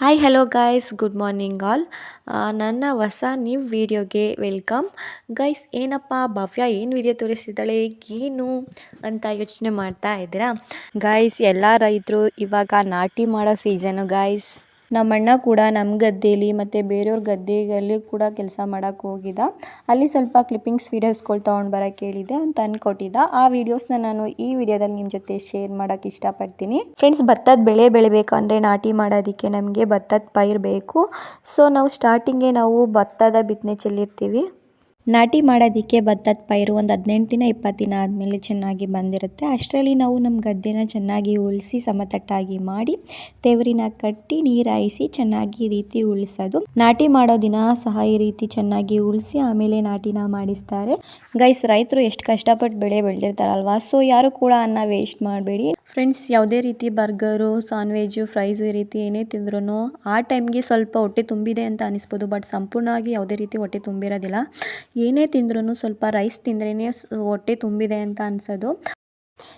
Hi hello guys good morning all ನನ್ನ ಹೊಸ new ವೀಡಿಯೋಗೆ welcome guys ಏನಪ್ಪ, ಭವ್ಯ ಏನು ವಿಡಿಯೋ ತೋರಿಸಿದ್ದಾಳೆ, ಏನು ಅಂತ ಯೋಚನೆ ಮಾಡ್ತಾ ಇದ್ದೀರಾ? ಗಾಯ್ಸ್ ಎಲ್ಲ ರೈತರು ಇವಾಗ ನಾಟಿ ಮಾಡೋ ಸೀಸನು ಗಾಯ್ಸ್ ನಮ್ಮ ಅಣ್ಣ ಕೂಡ ನಮ್ಮ ಗದ್ದೆಯಲ್ಲಿ ಮತ್ತು ಬೇರೆಯವ್ರ ಗದ್ದೆಯಲ್ಲಿ ಕೂಡ ಕೆಲಸ ಮಾಡೋಕ್ಕೆ ಹೋಗಿದ್ದ ಅಲ್ಲಿ ಸ್ವಲ್ಪ ಕ್ಲಿಪ್ಪಿಂಗ್ಸ್ ವೀಡಿಯೋಸ್ಗಳು ತೊಗೊಂಡು ಬರೋಕ್ಕೆ ಹೇಳಿದೆ ಅವ್ನು ತಂದು ಕೊಟ್ಟಿದ್ದ ಆ ವೀಡಿಯೋಸ್ನ ನಾನು ಈ ವಿಡಿಯೋದಲ್ಲಿ ನಿಮ್ಮ ಜೊತೆ ಶೇರ್ ಮಾಡೋಕ್ಕೆ ಇಷ್ಟಪಡ್ತೀನಿ. ಫ್ರೆಂಡ್ಸ್ ಭತ್ತದ ಬೆಳೆ ಬೆಳಿಬೇಕಂದ್ರೆ ನಾಟಿ ಮಾಡೋದಕ್ಕೆ ನಮಗೆ ಭತ್ತದ ಪೈರು ಬೇಕು. ಸೊ ನಾವು ಸ್ಟಾರ್ಟಿಂಗೇ ನಾವು ಭತ್ತದ ಬಿತ್ತನೆ ಚೆಲ್ಲಿರ್ತೀವಿ. ನಾಟಿ ಮಾಡೋದಕ್ಕೆ ಭತ್ತದ ಪೈರು ಒಂದು ಹದಿನೆಂಟು ದಿನ, ಇಪ್ಪತ್ತು ದಿನ ಆದಮೇಲೆ ಚೆನ್ನಾಗಿ ಬಂದಿರುತ್ತೆ. ಅಷ್ಟರಲ್ಲಿ ನಾವು ನಮ್ಮ ಗದ್ದೆನ ಚೆನ್ನಾಗಿ ಉಳಿಸಿ, ಸಮತಟ್ಟಾಗಿ ಮಾಡಿ, ತೆವರಿನ ಕಟ್ಟಿ, ನೀರಾಯಿಸಿ, ಚೆನ್ನಾಗಿ ರೀತಿ ಉಳಿಸೋದು. ನಾಟಿ ಮಾಡೋ ದಿನ ಸಹ ಈ ರೀತಿ ಚೆನ್ನಾಗಿ ಉಳಿಸಿ, ಆಮೇಲೆ ನಾಟಿನ ಮಾಡಿಸ್ತಾರೆ. ಗೈಸ್, ರೈತರು ಎಷ್ಟು ಕಷ್ಟಪಟ್ಟು ಬೆಳೆ ಬೆಳೆದಿರ್ತಾರಲ್ವಾ? ಸೊ ಯಾರು ಕೂಡ ಅನ್ನ ವೇಸ್ಟ್ ಮಾಡಬೇಡಿ. ಫ್ರೆಂಡ್ಸ್ ಯಾವುದೇ ರೀತಿ ಬರ್ಗರು ಸಾನ್ ಫ್ರೈಸ್ ಈ ರೀತಿ ಏನೇ ತಿಂದ್ರೂ ಆ ಟೈಮ್ಗೆ ಸ್ವಲ್ಪ ಹೊಟ್ಟೆ ತುಂಬಿದೆ ಅಂತ ಅನಿಸ್ಬೋದು. ಬಟ್ ಸಂಪೂರ್ಣವಾಗಿ ಯಾವುದೇ ರೀತಿ ಹೊಟ್ಟೆ ತುಂಬಿರೋದಿಲ್ಲ. ಏನೇ ತಿಂದ್ರೂ ಸ್ವಲ್ಪ ರೈಸ್ ತಿಂದ್ರೇ ಹೊಟ್ಟೆ ತುಂಬಿದೆ ಅಂತ ಅನ್ಸೋದು.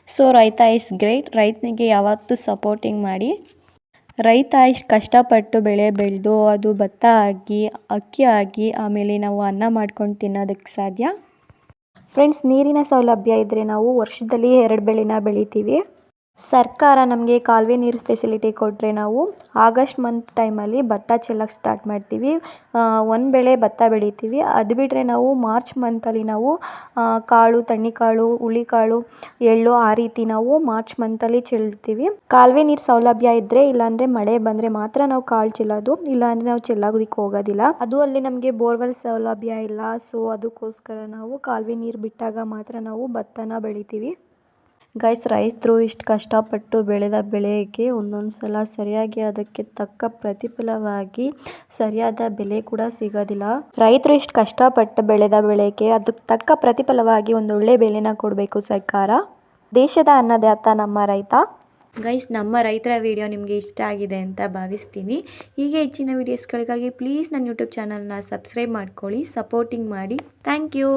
ಸೊ ರೈತ ಇಸ್ ಗ್ರೇಟ್ ರೈತನಿಗೆ ಯಾವತ್ತೂ ಸಪೋರ್ಟಿಂಗ್ ಮಾಡಿ. ರೈತ ಇಷ್ಟು ಕಷ್ಟಪಟ್ಟು ಬೆಳೆ ಬೆಳೆದು ಅದು ಭತ್ತ ಆಗಿ, ಅಕ್ಕಿ ಆಗಿ, ಆಮೇಲೆ ನಾವು ಅನ್ನ ಮಾಡ್ಕೊಂಡು ತಿನ್ನೋದಕ್ಕೆ ಸಾಧ್ಯ? ಫ್ರೆಂಡ್ಸ್ ನೀರಿನ ಸೌಲಭ್ಯ ಇದ್ದರೆ ನಾವು ವರ್ಷದಲ್ಲಿ ಎರಡು ಬೆಳೆನ ಬೆಳಿತೀವಿ. ಸರ್ಕಾರ ನಮಗೆ ಕಾಲುವೆ ನೀರು ಫೆಸಿಲಿಟಿ ಕೊಟ್ಟರೆ ನಾವು ಆಗಸ್ಟ್ ಮಂತ್ ಟೈಮಲ್ಲಿ ಭತ್ತ ಚೆಲ್ಲಕ್ಕೆ ಸ್ಟಾರ್ಟ್ ಮಾಡ್ತೀವಿ. ಒಂದು ಬೆಳೆ ಭತ್ತ ಬೆಳಿತೀವಿ. ಅದು ಬಿಟ್ಟರೆ ನಾವು ಮಾರ್ಚ್ ಮಂತಲ್ಲಿ ನಾವು ಕಾಳು ತಣ್ಣಿಕಾಳು ಹುಳಿಕಾಳು, ಎಳ್ಳು ಆ ರೀತಿ ನಾವು ಮಾರ್ಚ್ ಮಂತಲ್ಲಿ ಚೆಲ್ತೀವಿ ಕಾಲುವೆ ನೀರು ಸೌಲಭ್ಯ ಇದ್ದರೆ ಇಲ್ಲಾಂದರೆ ಮಳೆ ಬಂದರೆ ಮಾತ್ರ ನಾವು ಕಾಳು ಚೆಲ್ಲೋದು. ಇಲ್ಲಾಂದರೆ ನಾವು ಚೆಲ್ಲೋದಕ್ಕೆ ಹೋಗೋದಿಲ್ಲ. ಅದು ಅಲ್ಲಿ ನಮಗೆ ಬೋರ್ವೆಲ್ ಸೌಲಭ್ಯ ಇಲ್ಲ. ಸೊ ಅದಕ್ಕೋಸ್ಕರ ನಾವು ಕಾಲುವೆ ನೀರು ಬಿಟ್ಟಾಗ ಮಾತ್ರ ನಾವು ಭತ್ತನ ಬೆಳಿತೀವಿ. ಗೈಸ್, ರೈತರು ಇಷ್ಟು ಕಷ್ಟಪಟ್ಟು ಬೆಳೆದ ಬೆಳೆಗೆ ಒಂದೊಂದು ಸಲ ಸರಿಯಾಗಿ ಅದಕ್ಕೆ ತಕ್ಕ ಪ್ರತಿಫಲವಾಗಿ ಸರಿಯಾದ ಬೆಲೆ ಕೂಡ ಸಿಗೋದಿಲ್ಲ. ರೈತರು ಇಷ್ಟು ಕಷ್ಟಪಟ್ಟು ಬೆಳೆದ ಬೆಳೆಗೆ ಅದಕ್ಕೆ ತಕ್ಕ ಪ್ರತಿಫಲವಾಗಿ ಒಂದು ಒಳ್ಳೆ ಬೆಲೆನ ಕೊಡಬೇಕು ಸರ್ಕಾರ. ದೇಶದ ಅನ್ನದಾತ ನಮ್ಮ ರೈತ. ಗೈಸ್, ನಮ್ಮ ರೈತರ ವಿಡಿಯೋ ನಿಮಗೆ ಇಷ್ಟ ಆಗಿದೆ ಅಂತ ಭಾವಿಸ್ತೀನಿ. ಹೀಗೆ ಹೆಚ್ಚಿನ ವೀಡಿಯೋಸ್ಗಳಿಗಾಗಿ ಪ್ಲೀಸ್ ನನ್ನ ಯೂಟ್ಯೂಬ್ ಚಾನಲ್ನ ಸಬ್ಸ್ಕ್ರೈಬ್ ಮಾಡ್ಕೊಳ್ಳಿ ಸಪೋರ್ಟಿಂಗ್ ಮಾಡಿ. Thank you